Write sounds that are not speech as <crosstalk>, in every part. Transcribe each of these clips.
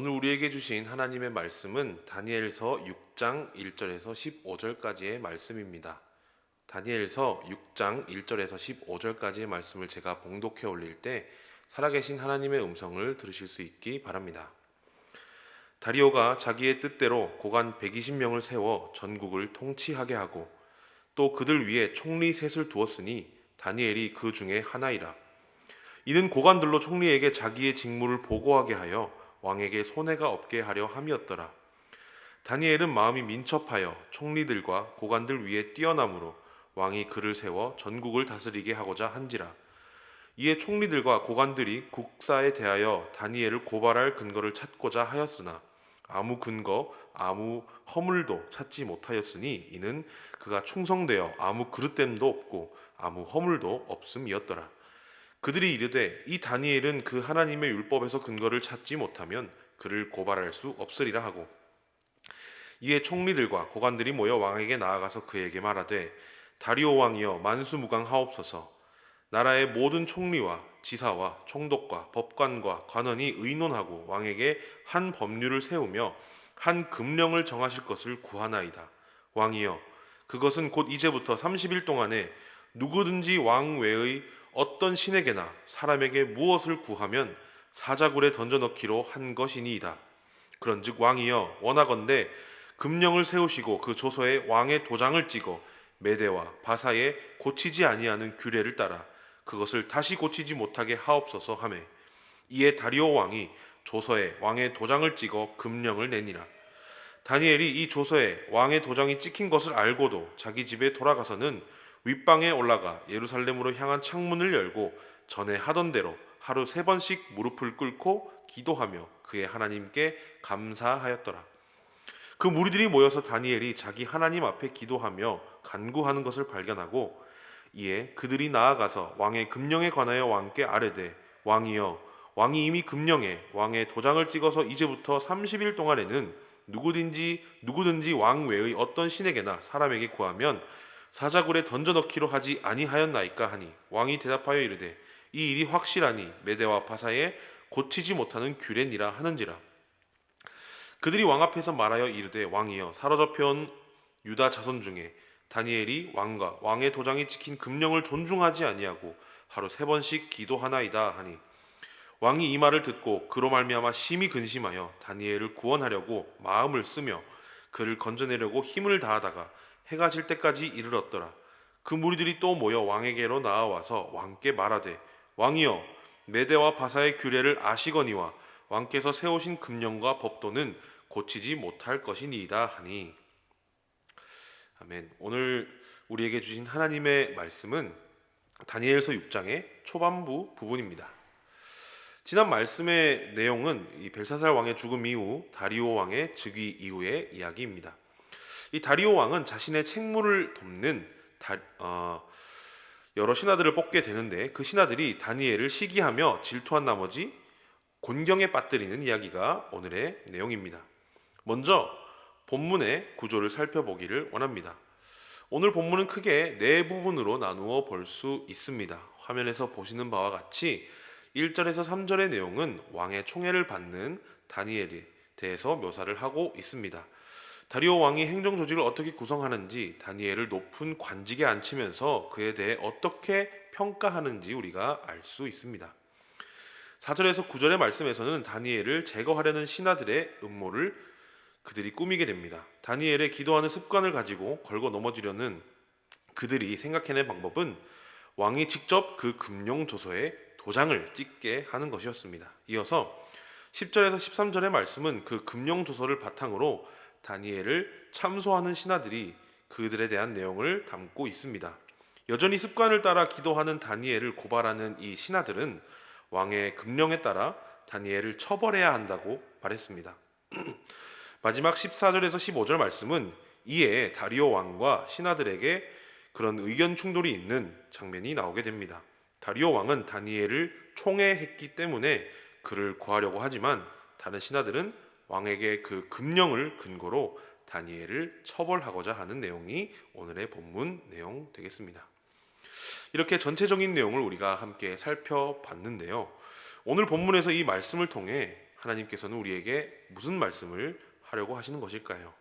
오늘 우리에게 주신 하나님의 말씀은 다니엘서 6장 1절에서 15절까지의 말씀입니다. 다니엘서 6장 1절에서 15절까지의 말씀을 제가 봉독해 올릴 때 살아계신 하나님의 음성을 들으실 수 있기 바랍니다. 다리오가 자기의 뜻대로 고관 120명을 세워 전국을 통치하게 하고 또 그들 위에 총리 셋을 두었으니 다니엘이 그 중에 하나이라. 이는 고관들로 총리에게 자기의 직무를 보고하게 하여 왕에게 손해가 없게 하려 함이었더라. 다니엘은 마음이 민첩하여 총리들과 고관들 위에 뛰어남으로 왕이 그를 세워 전국을 다스리게 하고자 한지라. 이에 총리들과 고관들이 국사에 대하여 다니엘을 고발할 근거를 찾고자 하였으나 아무 근거, 아무 허물도 찾지 못하였으니 이는 그가 충성되어 아무 그릇됨도 없고 아무 허물도 없음이었더라. 그들이 이르되 이 다니엘은 그 하나님의 율법에서 근거를 찾지 못하면 그를 고발할 수 없으리라 하고 이에 총리들과 고관들이 모여 왕에게 나아가서 그에게 말하되 다리오 왕이여 만수무강하옵소서. 나라의 모든 총리와 지사와 총독과 법관과 관원이 의논하고 왕에게 한 법률을 세우며 한 금령을 정하실 것을 구하나이다. 왕이여 그것은 곧 이제부터 30일 동안에 누구든지 왕 외의 어떤 신에게나 사람에게 무엇을 구하면 사자굴에 던져넣기로 한 것이니이다. 그런즉 왕이여 원하건대 금령을 세우시고 그 조서에 왕의 도장을 찍어 메대와 바사에 고치지 아니하는 규례를 따라 그것을 다시 고치지 못하게 하옵소서 하매 이에 다리오 왕이 조서에 왕의 도장을 찍어 금령을 내니라. 다니엘이 이 조서에 왕의 도장이 찍힌 것을 알고도 자기 집에 돌아가서는 윗방에 올라가 예루살렘으로 향한 창문을 열고 전에 하던 대로 하루 세 번씩 무릎을 꿇고 기도하며 그의 하나님께 감사하였더라. 그 무리들이 모여서 다니엘이 자기 하나님 앞에 기도하며 간구하는 것을 발견하고 이에 그들이 나아가서 왕의 금령에 관하여 왕께 아뢰되 왕이여 왕이 이미 금령에 왕의 도장을 찍어서 이제부터 30일 동안에는 누구든지 누구든지 왕 외의 어떤 신에게나 사람에게 구하면 사자굴에 던져넣기로 하지 아니하였나이까 하니 왕이 대답하여 이르되 이 일이 확실하니 메대와 바사에 고치지 못하는 규례니라 하는지라. 그들이 왕 앞에서 말하여 이르되 왕이여 사로잡혀온 유다 자손 중에 다니엘이 왕과 왕의 도장이 찍힌 금령을 존중하지 아니하고 하루 세 번씩 기도하나이다 하니 왕이 이 말을 듣고 그로 말미암아 심히 근심하여 다니엘을 구원하려고 마음을 쓰며 그를 건져내려고 힘을 다하다가 해가 질 때까지 이르렀더라. 그 무리들이 또 모여 왕에게로 나아와서 왕께 말하되 왕이여 메대와 바사의 규례를 아시거니와 왕께서 세우신 금령과 법도는 고치지 못할 것이니이다 하니 아멘. 오늘 우리에게 주신 하나님의 말씀은 다니엘서 6장의 초반부 부분입니다. 지난 말씀의 내용은 이 벨사살 왕의 죽음 이후 다리오 왕의 즉위 이후의 이야기입니다. 이 다리오 왕은 자신의 책무를 돕는 다, 어, 여러 신하들을 뽑게 되는데 그 신하들이 다니엘을 시기하며 질투한 나머지 곤경에 빠뜨리는 이야기가 오늘의 내용입니다. 먼저 본문의 구조를 살펴보기를 원합니다. 오늘 본문은 크게 네 부분으로 나누어 볼 수 있습니다. 화면에서 보시는 바와 같이 1절에서 3절의 내용은 왕의 총애를 받는 다니엘에 대해서 묘사를 하고 있습니다. 다리오 왕이 행정 조직을 어떻게 구성하는지 다니엘을 높은 관직에 앉히면서 그에 대해 어떻게 평가하는지 우리가 알 수 있습니다. 4절에서 9절의 말씀에서는 다니엘을 제거하려는 신하들의 음모를 그들이 꾸미게 됩니다. 다니엘의 기도하는 습관을 가지고 걸고 넘어지려는 그들이 생각해낸 방법은 왕이 직접 그 금용 조서에 도장을 찍게 하는 것이었습니다. 이어서 10절에서 13절의 말씀은 그 금용 조서를 바탕으로 다니엘을 참소하는 신하들이 그들에 대한 내용을 담고 있습니다. 여전히 습관을 따라 기도하는 다니엘을 고발하는 이 신하들은 왕의 금령에 따라 다니엘을 처벌해야 한다고 말했습니다. <clears throat> 마지막 14절에서 15절 말씀은 이에 다리오 왕과 신하들에게 그런 의견 충돌이 있는 장면이 나오게 됩니다. 다리오 왕은 다니엘을 총애했기 때문에 그를 구하려고 하지만 다른 신하들은 왕에게 그 금령을 근거로 다니엘을 처벌하고자 하는 내용이 오늘의 본문 내용 되겠습니다. 이렇게 전체적인 내용을 우리가 함께 살펴봤는데요. 오늘 본문에서 이 말씀을 통해 하나님께서는 우리에게 무슨 말씀을 하려고 하시는 것일까요?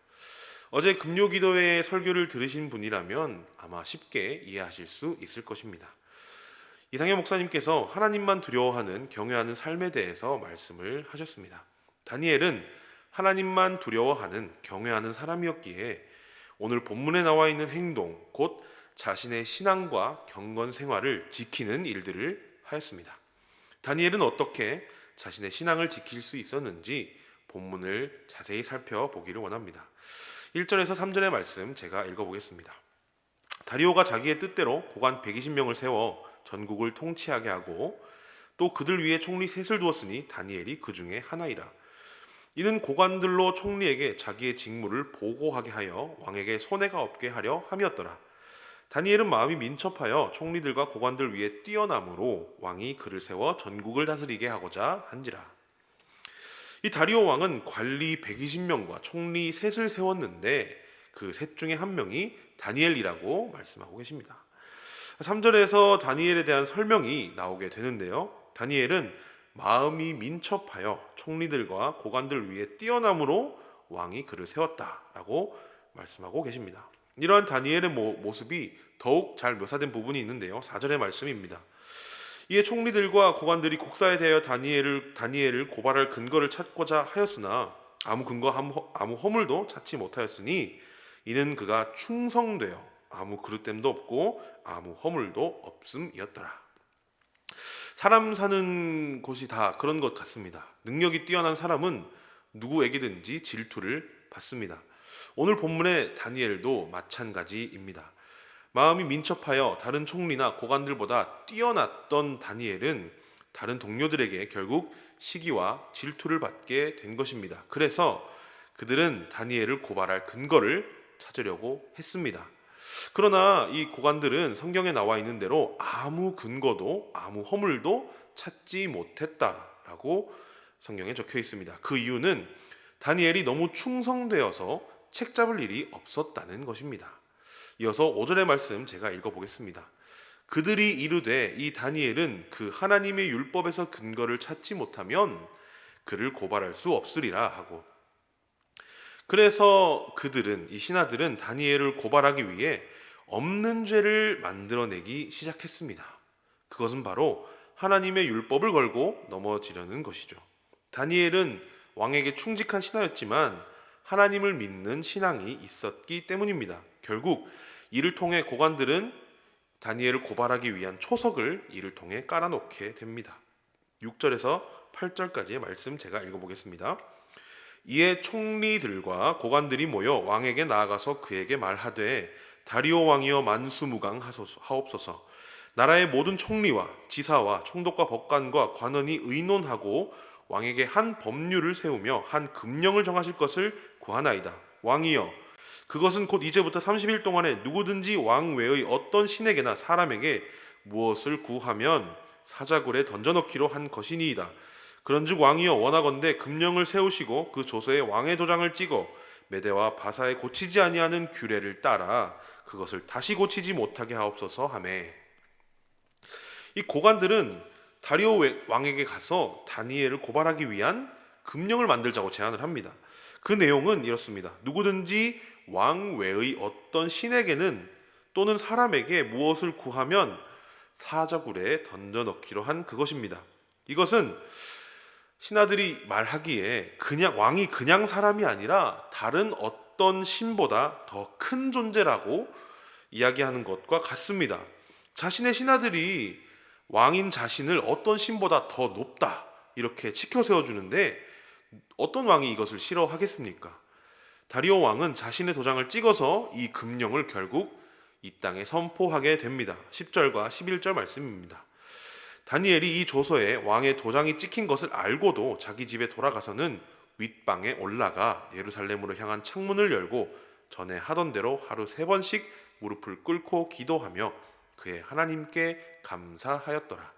어제 금요 기도회 설교를 들으신 분이라면 아마 쉽게 이해하실 수 있을 것입니다. 이상해 목사님께서 하나님만 두려워하는 경외하는 삶에 대해서 말씀을 하셨습니다. 다니엘은 하나님만 두려워하는 경외하는 사람이었기에 오늘 본문에 나와 있는 행동, 곧 자신의 신앙과 경건 생활을 지키는 일들을 하였습니다. 다니엘은 어떻게 자신의 신앙을 지킬 수 있었는지 본문을 자세히 살펴보기를 원합니다. 1절에서 3절의 말씀 제가 읽어보겠습니다. 다리오가 자기의 뜻대로 고관 120명을 세워 전국을 통치하게 하고 또 그들 위에 총리 셋을 두었으니 다니엘이 그 중에 하나이라. 이는 고관들로 총리에게 자기의 직무를 보고하게 하여 왕에게 손해가 없게 하려 함이었더라. 다니엘은 마음이 민첩하여 총리들과 고관들 위에 뛰어남으로 왕이 그를 세워 전국을 다스리게 하고자 한지라. 이 다리오 왕은 관리 120명과 총리 셋을 세웠는데 그 셋 중에 한 명이 다니엘이라고 말씀하고 계십니다. 3절에서 다니엘에 대한 설명이 나오게 되는데요. 다니엘은 마음이 민첩하여 총리들과 고관들 위에 뛰어남으로 왕이 그를 세웠다라고 말씀하고 계십니다. 이러한 다니엘의 모습이 더욱 잘 묘사된 부분이 있는데요. 4절의 말씀입니다. 이에 총리들과 고관들이 국사에 대하여 다니엘을 다니엘을 고발할 근거를 찾고자 하였으나 아무 근거 아무 허물도 찾지 못하였으니 이는 그가 충성되어 아무 그릇됨도 없고 아무 허물도 없음이었더라. 사람 사는 곳이 다 그런 것 같습니다. 능력이 뛰어난 사람은 누구에게든지 질투를 받습니다. 오늘 본문의 다니엘도 마찬가지입니다. 마음이 민첩하여 다른 총리나 고관들보다 뛰어났던 다니엘은 다른 동료들에게 결국 시기와 질투를 받게 된 것입니다. 그래서 그들은 다니엘을 고발할 근거를 찾으려고 했습니다. 그러나 이 고관들은 성경에 나와 있는 대로 아무 근거도 아무 허물도 찾지 못했다라고 성경에 적혀 있습니다. 그 이유는 다니엘이 너무 충성되어서 책 잡을 일이 없었다는 것입니다. 이어서 5절의 말씀 제가 읽어보겠습니다. 그들이 이르되 이 다니엘은 그 하나님의 율법에서 근거를 찾지 못하면 그를 고발할 수 없으리라 하고 그래서 그들은 이 신하들은 다니엘을 고발하기 위해 없는 죄를 만들어내기 시작했습니다. 그것은 바로 하나님의 율법을 걸고 넘어지려는 것이죠. 다니엘은 왕에게 충직한 신하였지만 하나님을 믿는 신앙이 있었기 때문입니다. 결국 이를 통해 고관들은 다니엘을 고발하기 위한 초석을 이를 통해 깔아놓게 됩니다. 6절에서 8절까지의 말씀 제가 읽어보겠습니다. 이에 총리들과 고관들이 모여 왕에게 나아가서 그에게 말하되 다리오 왕이여 만수무강 하옵소서. 나라의 모든 총리와 지사와 총독과 법관과 관원이 의논하고 왕에게 한 법률을 세우며 한 금령을 정하실 것을 구하나이다. 왕이여 그것은 곧 이제부터 30일 동안에 누구든지 왕 외의 어떤 신에게나 사람에게 무엇을 구하면 사자굴에 던져넣기로 한 것이니이다 그런즉 왕이여 원하건대 금령을 세우시고 그 조서에 왕의 도장을 찍어 메대와 바사에 고치지 아니하는 규례를 따라 그것을 다시 고치지 못하게 하옵소서 하매 이 고관들은 다리오 왕에게 가서 다니엘을 고발하기 위한 금령을 만들자고 제안을 합니다. 그 내용은 이렇습니다. 누구든지 왕 외의 어떤 신에게는 또는 사람에게 무엇을 구하면 사자굴에 던져 넣기로 한 그것입니다. 이것은 신하들이 말하기에 그냥 왕이 그냥 사람이 아니라 다른 어떤 신보다 더 큰 존재라고 이야기하는 것과 같습니다. 자신의 신하들이 왕인 자신을 어떤 신보다 더 높다 이렇게 치켜 세워 주는데 어떤 왕이 이것을 싫어하겠습니까? 다리오 왕은 자신의 도장을 찍어서 이 금령을 결국 이 땅에 선포하게 됩니다. 10절과 11절 말씀입니다. 다니엘이 이 조서에 왕의 도장이 찍힌 것을 알고도 자기 집에 돌아가서는 윗방에 올라가 예루살렘으로 향한 창문을 열고 전에 하던 대로 하루 세 번씩 무릎을 꿇고 기도하며 그의 하나님께 감사하였더라.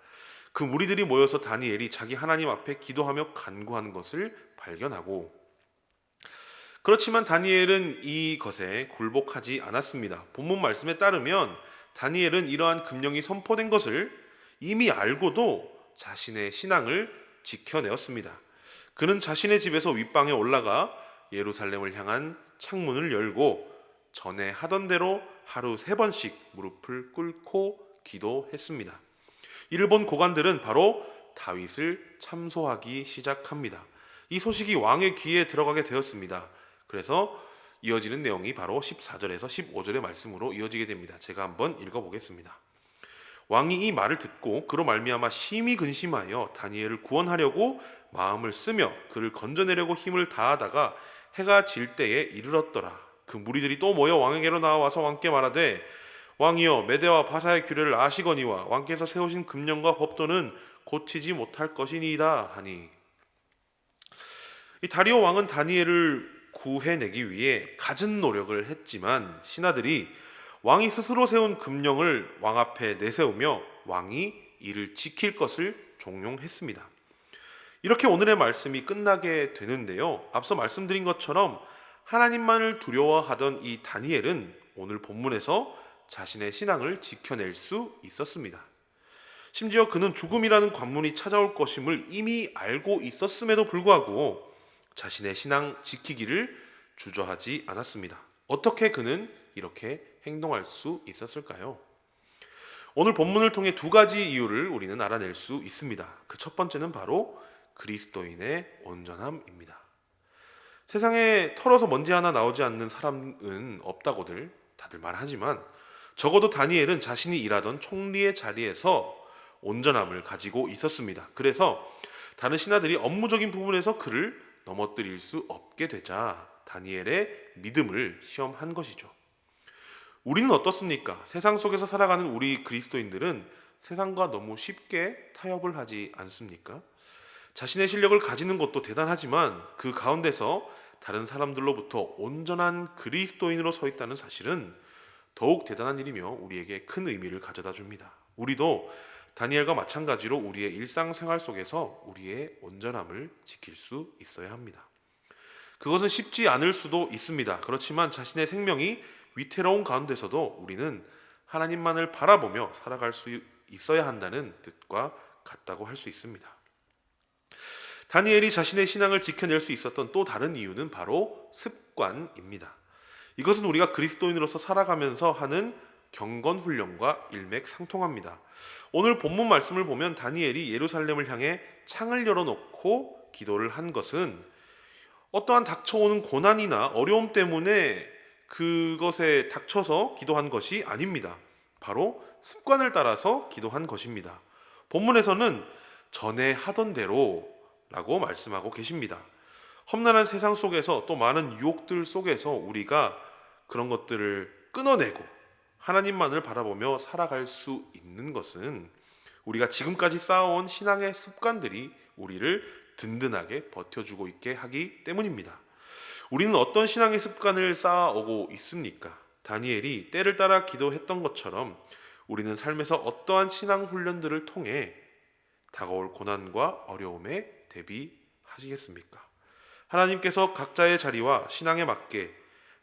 그 무리들이 모여서 다니엘이 자기 하나님 앞에 기도하며 간구하는 것을 발견하고 그렇지만 다니엘은 이것에 굴복하지 않았습니다. 본문 말씀에 따르면 다니엘은 이러한 금령이 선포된 것을 이미 알고도 자신의 신앙을 지켜내었습니다. 그는 자신의 집에서 윗방에 올라가 예루살렘을 향한 창문을 열고 전에 하던 대로 하루 세 번씩 무릎을 꿇고 기도했습니다. 이를 본 고관들은 바로 다윗을 참소하기 시작합니다. 이 소식이 왕의 귀에 들어가게 되었습니다. 그래서 이어지는 내용이 바로 14절에서 15절의 말씀으로 이어지게 됩니다. 제가 한번 읽어보겠습니다. 왕이 이 말을 듣고 그로 말미암아 심히 근심하여 다니엘을 구원하려고 마음을 쓰며 그를 건져내려고 힘을 다하다가 해가 질 때에 이르렀더라. 그 무리들이 또 모여 왕에게로 나와서 왕께 말하되 왕이여 메대와 바사의 규례를 아시거니와 왕께서 세우신 금령과 법도는 고치지 못할 것이니이다 하니 이 다리오 왕은 다니엘을 구해내기 위해 갖은 노력을 했지만 신하들이 왕이 스스로 세운 금령을 왕 앞에 내세우며 왕이 이를 지킬 것을 종용했습니다. 이렇게 오늘의 말씀이 끝나게 되는데요. 앞서 말씀드린 것처럼 하나님만을 두려워하던 이 다니엘은 오늘 본문에서 자신의 신앙을 지켜낼 수 있었습니다. 심지어 그는 죽음이라는 관문이 찾아올 것임을 이미 알고 있었음에도 불구하고 자신의 신앙 지키기를 주저하지 않았습니다. 어떻게 그는 이렇게 행동할 수 있었을까요? 오늘 본문을 통해 두 가지 이유를 우리는 알아낼 수 있습니다. 그 첫 번째는 바로 그리스도인의 온전함입니다. 세상에 털어서 먼지 하나 나오지 않는 사람은 없다고들 다들 말하지만 적어도 다니엘은 자신이 일하던 총리의 자리에서 온전함을 가지고 있었습니다. 그래서 다른 신하들이 업무적인 부분에서 그를 넘어뜨릴 수 없게 되자 다니엘의 믿음을 시험한 것이죠. 우리는 어떻습니까? 세상 속에서 살아가는 우리 그리스도인들은 세상과 너무 쉽게 타협을 하지 않습니까? 자신의 실력을 가지는 것도 대단하지만 그 가운데서 다른 사람들로부터 온전한 그리스도인으로 서 있다는 사실은 더욱 대단한 일이며 우리에게 큰 의미를 가져다 줍니다. 우리도 다니엘과 마찬가지로 우리의 일상생활 속에서 우리의 온전함을 지킬 수 있어야 합니다. 그것은 쉽지 않을 수도 있습니다. 그렇지만 자신의 생명이 위태로운 가운데서도 우리는 하나님만을 바라보며 살아갈 수 있어야 한다는 뜻과 같다고 할 수 있습니다. 다니엘이 자신의 신앙을 지켜낼 수 있었던 또 다른 이유는 바로 습관입니다. 이것은 우리가 그리스도인으로서 살아가면서 하는 경건 훈련과 일맥상통합니다. 오늘 본문 말씀을 보면 다니엘이 예루살렘을 향해 창을 열어놓고 기도를 한 것은 어떠한 닥쳐오는 고난이나 어려움 때문에 그것에 닥쳐서 기도한 것이 아닙니다. 바로 습관을 따라서 기도한 것입니다. 본문에서는 전에 하던 대로 라고 말씀하고 계십니다. 험난한 세상 속에서 또 많은 유혹들 속에서 우리가 그런 것들을 끊어내고 하나님만을 바라보며 살아갈 수 있는 것은 우리가 지금까지 쌓아온 신앙의 습관들이 우리를 든든하게 버텨주고 있게 하기 때문입니다. 우리는 어떤 신앙의 습관을 쌓아오고 있습니까? 다니엘이 때를 따라 기도했던 것처럼 우리는 삶에서 어떠한 신앙 훈련들을 통해 다가올 고난과 어려움에 대비하시겠습니까? 하나님께서 각자의 자리와 신앙에 맞게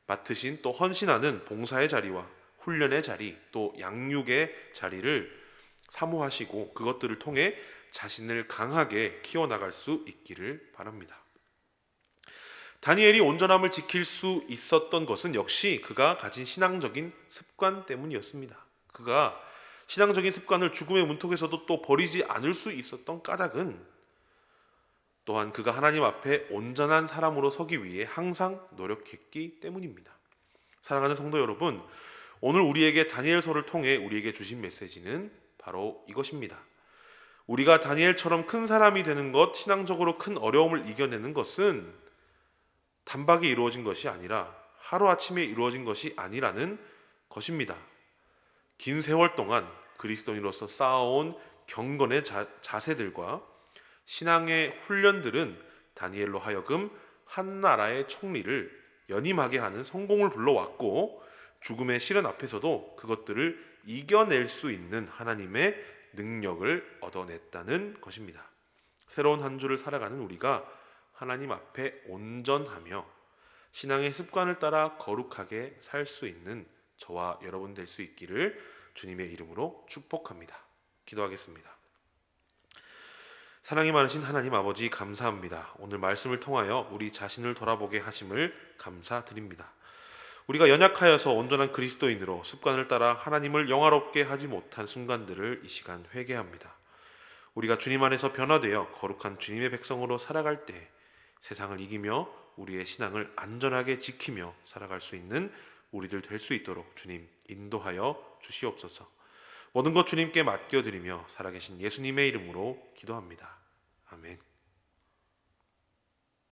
맡으신 또 헌신하는 봉사의 자리와 훈련의 자리, 또 양육의 자리를 사모하시고 그것들을 통해 자신을 강하게 키워나갈 수 있기를 바랍니다. 다니엘이 온전함을 지킬 수 있었던 것은 역시 그가 가진 신앙적인 습관 때문이었습니다. 그가 신앙적인 습관을 죽음의 문턱에서도 또 버리지 않을 수 있었던 까닭은 또한 그가 하나님 앞에 온전한 사람으로 서기 위해 항상 노력했기 때문입니다. 사랑하는 성도 여러분, 오늘 우리에게 다니엘서를 통해 우리에게 주신 메시지는 바로 이것입니다. 우리가 다니엘처럼 큰 사람이 되는 것, 신앙적으로 큰 어려움을 이겨내는 것은 단박에 이루어진 것이 아니라 하루아침에 이루어진 것이 아니라는 것입니다. 긴 세월 동안 그리스도인으로서 쌓아온 경건의 자, 자세들과 신앙의 훈련들은 다니엘로 하여금 한 나라의 총리를 연임하게 하는 성공을 불러왔고 죽음의 시련 앞에서도 그것들을 이겨낼 수 있는 하나님의 능력을 얻어냈다는 것입니다. 새로운 한 주를 살아가는 우리가 하나님 앞에 온전하며 신앙의 습관을 따라 거룩하게 살 수 있는 저와 여러분 될 수 있기를 주님의 이름으로 축복합니다. 기도하겠습니다. 사랑이 많으신 하나님 아버지 감사합니다. 오늘 말씀을 통하여 우리 자신을 돌아보게 하심을 감사드립니다. 우리가 연약하여서 온전한 그리스도인으로 습관을 따라 하나님을 영화롭게 하지 못한 순간들을 이 시간 회개합니다. 우리가 주님 안에서 변화되어 거룩한 주님의 백성으로 살아갈 때 세상을 이기며 우리의 신앙을 안전하게 지키며 살아갈 수 있는 우리들 될 수 있도록 주님 인도하여 주시옵소서. 모든 것 주님께 맡겨드리며 살아계신 예수님의 이름으로 기도합니다. 아멘.